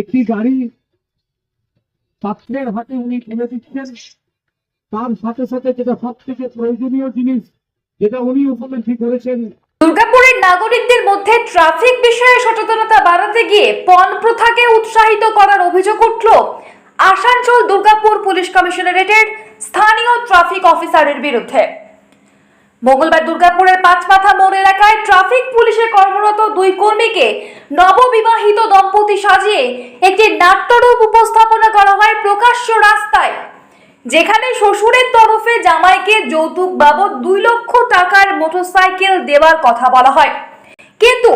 একটি গাড়ি ছাত্রের হাতে উনি তুলে দিচ্ছেন। তার সাথে সাথে যেটা সব থেকে প্রয়োজনীয় জিনিস, যেটা উনি উপলব্ধি করেছেন, দুর্গাপুরের নাগরিকদের মধ্যে ট্রাফিক বিষয়ে সচেতনতা বাড়াতে গিয়ে পণ প্রথাকে উৎসাহিত করার অভিযোগ উঠল। আসানসোল দুর্গাপুর পুলিশ কমিশনারেটের স্থানীয় ট্রাফিক অফিসারের বিরুদ্ধে। মঙ্গলবার দুর্গাপুরের পাঁচমাথা মোড় এলাকায় ট্রাফিক পুলিশে কর্মরত দুই কর্মীকে নববিবাহিত দম্পতি সাজিয়ে একটি নাট্যরূপ উপস্থাপনা করা হয় প্রকাশ্য রাস্তায়। যেখানে শ্বশুরের তরফে জামাইকে যৌতুক বাবদ দুই লক্ষ টাকার মোটরসাইকেল দেওয়ার কথা বলা হয়। কিন্তু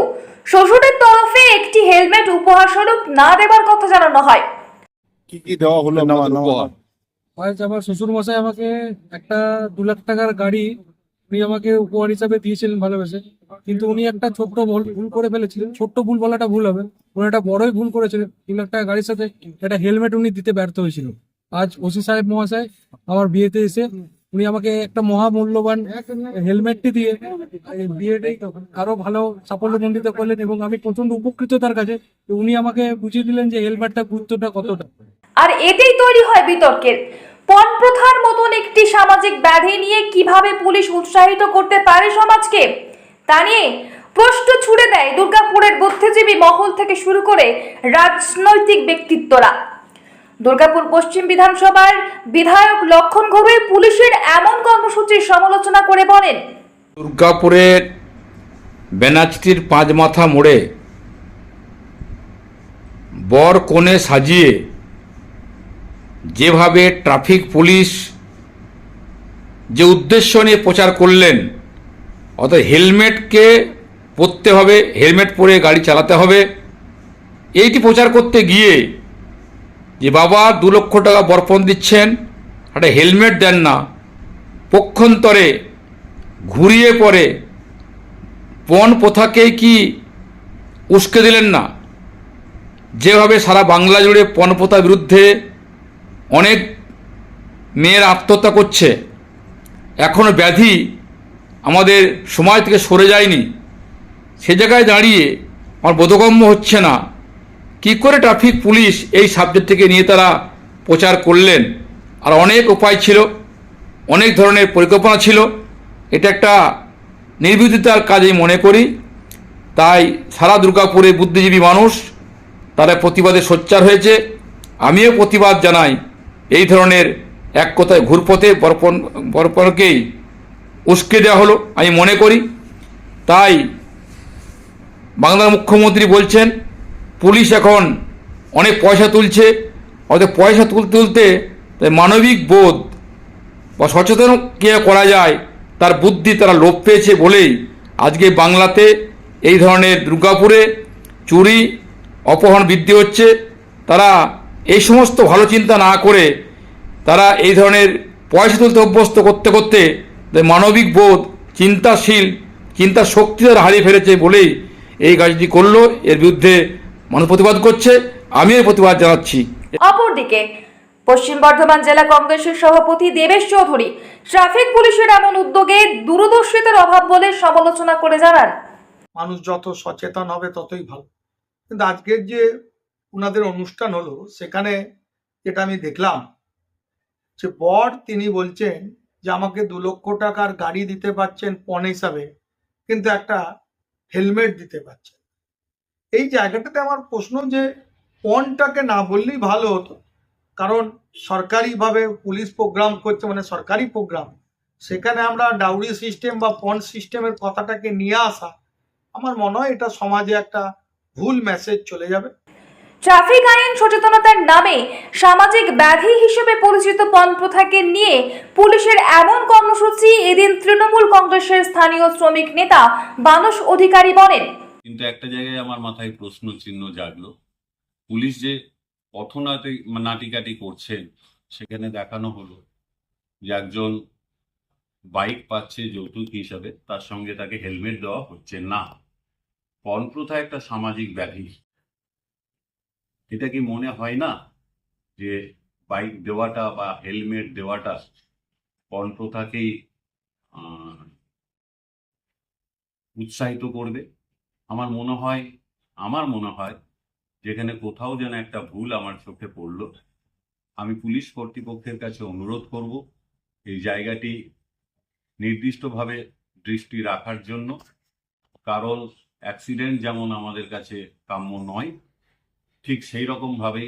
শ্বশুরের তরফে একটি হেলমেট উপহার স্বরূপ না দেওয়ার কথা জানানো হয়। কি কি দেওয়া হলো? আজ আমার শ্বশুর মশাই আমাকে একটা দু লাখ টাকার গাড়ি উনি আমাকে উপহার হিসাবে দিয়েছিলেন ভালোবেসে। কিন্তু উনি একটা ছোট্ট ভুল করে ফেলেছিলেন। ছোট্ট ভুল বলাটা ভুল হবে। উনি একটা বড়ই ভুল করেছিলেন। লাখ টাকা গাড়ির সাথে একটা হেলমেট উনি দিতে ব্যর্থ হয়েছিল। আজ ওসি সাহেব মহাশয় আমার বিয়েতে এসে উনি আমাকে একটা মহামূল্যবান হেলমেটটি দিয়ে বিয়েটাই আরও ভালো সাফল্যমণ্ডিত করলেন এবং আমি প্রচণ্ড উপকৃত তার কাছে। উনি আমাকে বুঝিয়ে দিলেন যে হেলমেটটা গুরুত্বটা কতটা। আর এতেই তৈরি হয় বিতর্কের। পণ প্রথার মতন একটি সামাজিক ব্যাধি নিয়ে কীভাবে পুলিশ উৎসাহিত করতে পারে সমাজকে, তা নিয়ে প্রশ্ন ছুড়ে দেয় দুর্গাপুরের বুদ্ধিজীবী মহল থেকে শুরু করে রাজনৈতিক ব্যক্তিত্বরা। দুর্গাপুর পশ্চিম বিধানসভার বিধায়ক লক্ষণ ঘোষের পুলিশের এমন কর্মসূচির সমালোচনা করে বলেন দুর্গাপুরের পাঁচ মাথা মোড়ে বর কোণে সাজিয়ে যেভাবে ট্রাফিক পুলিশ যে উদ্দেশ্য নিয়ে প্রচার করলেন, অর্থাৎ হেলমেটকে পরতে হবে, হেলমেট পরে গাড়ি চালাতে হবে, এইটি প্রচার করতে গিয়ে যে বাবা দু লক্ষ টাকা বরপণ দিচ্ছেন, একটা হেলমেট দেন না, পক্ষান্তরে ঘুরিয়ে পরে পণ প্রথাকেই কি উস্কে দিলেন না? যেভাবে সারা বাংলা জুড়ে পণ প্রথার বিরুদ্ধে অনেক মেয়ের আত্মহত্যা করছে। এখনও ব্যাধি আমাদের সমাজ থেকে সরে যায়নি। সে জায়গায় দাঁড়িয়ে আমার বোধগম্য হচ্ছে না। কি করে ট্রাফিক পুলিশ এই সাবজেক্টটিকে নিয়ে তারা প্রচার করলেন? আর অনেক উপায় ছিল, অনেক ধরনের পরিকল্পনা ছিল। এটা একটা নির্বিধিতার কাজ আমি মনে করি। তাই সারা দুর্গাপুরে বুদ্ধিজীবী মানুষ তারা প্রতিবাদে সোচ্চার হয়েছে। আমিও প্রতিবাদ জানাই। এই ধরনের এক কথায় ঘুরপথে বরপণ, বরপণকেই উস্কে দেওয়া হলো, আমি মনে করি। তাই বাংলার মুখ্যমন্ত্রী বলছেন, পুলিশ এখন অনেক পয়সা তুলছে। অর্থাৎ পয়সা তুলতে তুলতে তাই মানবিক বোধ বা সচেতন কে করা যায়, তার বুদ্ধি তারা লোপ পেয়েছে বলেই আজকে বাংলাতে এই ধরনের দুর্গাপুরে চুরি, অপহরণ বৃদ্ধি হচ্ছে। তারা এই সমস্ত ভালো চিন্তা না করে তারা এই ধরনের পয়সা তুলতে অভ্যস্ত করতে করতে মানবিক বোধ চিন্তাশীল চিন্তার শক্তি তারা হারিয়ে ফেলেছে বলেই এই কাজটি করল। এর বিরুদ্ধে মানুষ প্রতিবাদ করছে। আমিও প্রতিবাদ জানাচ্ছি। অপরদিকে পশ্চিম বর্ধমান জেলা কংগ্রেসের সভাপতি দেবেশ চৌধুরী ট্রাফিক পুলিশের এমন উদ্যোগে দূরদর্শিতার অভাব বলে সমালোচনা করে জানান। মানুষ যত সচেতন হবে ততই ভালো। কিন্তু আজকের যে ওনাদের অনুষ্ঠান হলো, সেখানে যেটা আমি দেখলাম, যে বর তিনি বলছেন যে আমাকে দু লক্ষ টাকার গাড়ি দিতে পারছেন পণ হিসাবে, কিন্তু একটা হেলমেট দিতে পারছেন। এই জায়গাটাতে আমার প্রশ্ন যে পণটাকে না বললেই ভালো হতো, কারণ সরকারিভাবে পুলিশ প্রোগ্রাম করছে মানে সরকারি প্রোগ্রাম, সেখানে আমরা ডাউরি সিস্টেম বা পণ সিস্টেমের কথাটাকে নিয়ে আসা, আমার মনে হয় এটা সমাজে একটা ভুল মেসেজ চলে যাবে। ট্রাফিক আইন সচেতনতার নামে সামাজিক ব্যাধি হিসেবে পরিচিত পণ প্রথাকে নিয়ে পুলিশের এমন কর্মসূচি এদিন তৃণমূল কংগ্রেসের স্থানীয় শ্রমিক নেতা বানস অধিকারী বলেন। কিন্তু একটা জায়গায় আমার মাথায় প্রশ্ন চিহ্ন জাগলো। পুলিশ যে পথনাটি নাটিকাটি করছেন সেখানে দেখানো হলো যে একজন বাইক পাচ্ছে যৌতুক হিসাবে, তার সঙ্গে তাকে হেলমেট দেওয়া হচ্ছে। না পণ প্রথা একটা সামাজিক ব্যাধি। এটা কি মনে হয় না যে বাইক দেওয়াটা বা হেলমেট দেওয়াটা পণ প্রথাকেই উৎসাহিত করবে? আমার মনে হয়, আমার মনে হয় যেখানে কোথাও যেন একটা ভুল আমার চোখে পড়ল, আমি পুলিশ কর্তৃপক্ষের কাছে অনুরোধ করব এই জায়গাটি নির্দিষ্টভাবে দৃষ্টি রাখার জন্য। কারণ অ্যাক্সিডেন্ট যেমন আমাদের কাছে কাম্য নয় ঠিক সেই রকমভাবে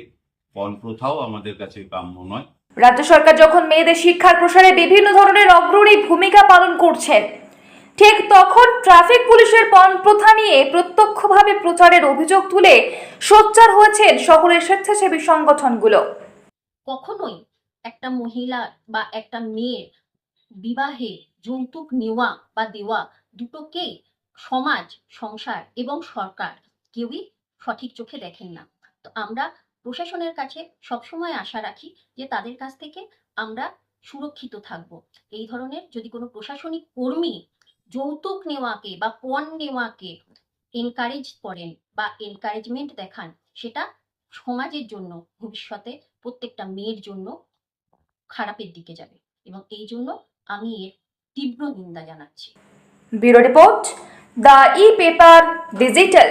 পণ প্রথাও আমাদের কাছে কাম্য নয়। রাজ্য সরকার যখন মেয়েদের শিক্ষার প্রসারে বিভিন্ন ধরনের অগ্রণী ভূমিকা পালন করছেন ঠিক তখন ট্রাফিক পুলিশের পণ প্রথা নিয়ে প্রত্যক্ষভাবে প্রচারের অভিযোগ তুলে সোচ্চার হয়েছেন শহরের স্বেচ্ছাসেবী সংগঠনগুলো। কখনোই একটা মহিলা বা একটা মেয়ের বিবাহে যৌতুক নেওয়া বা দেওয়া দুটোকেই সমাজ সংসার এবং সরকার কেউই সঠিক চোখে দেখেন না। তো আমরা প্রশাসনের কাছে সবসময় আশা রাখি যে তাদের কাছ থেকে আমরা সুরক্ষিত থাকব। এই ধরনের যদি কোনো প্রশাসনিক কর্মী যৌতুক নেওয়াকে বা পণ নেওয়াকে এনকারেজ করেন বা এনকারেজমেন্ট দেখান, সেটা সমাজের জন্য, ভবিষ্যতে প্রত্যেকটা মেয়ের জন্য খারাপের দিকে যাবে এবং এই জন্য আমি এর তীব্র নিন্দা জানাচ্ছি। Bureau report, the E paper digital.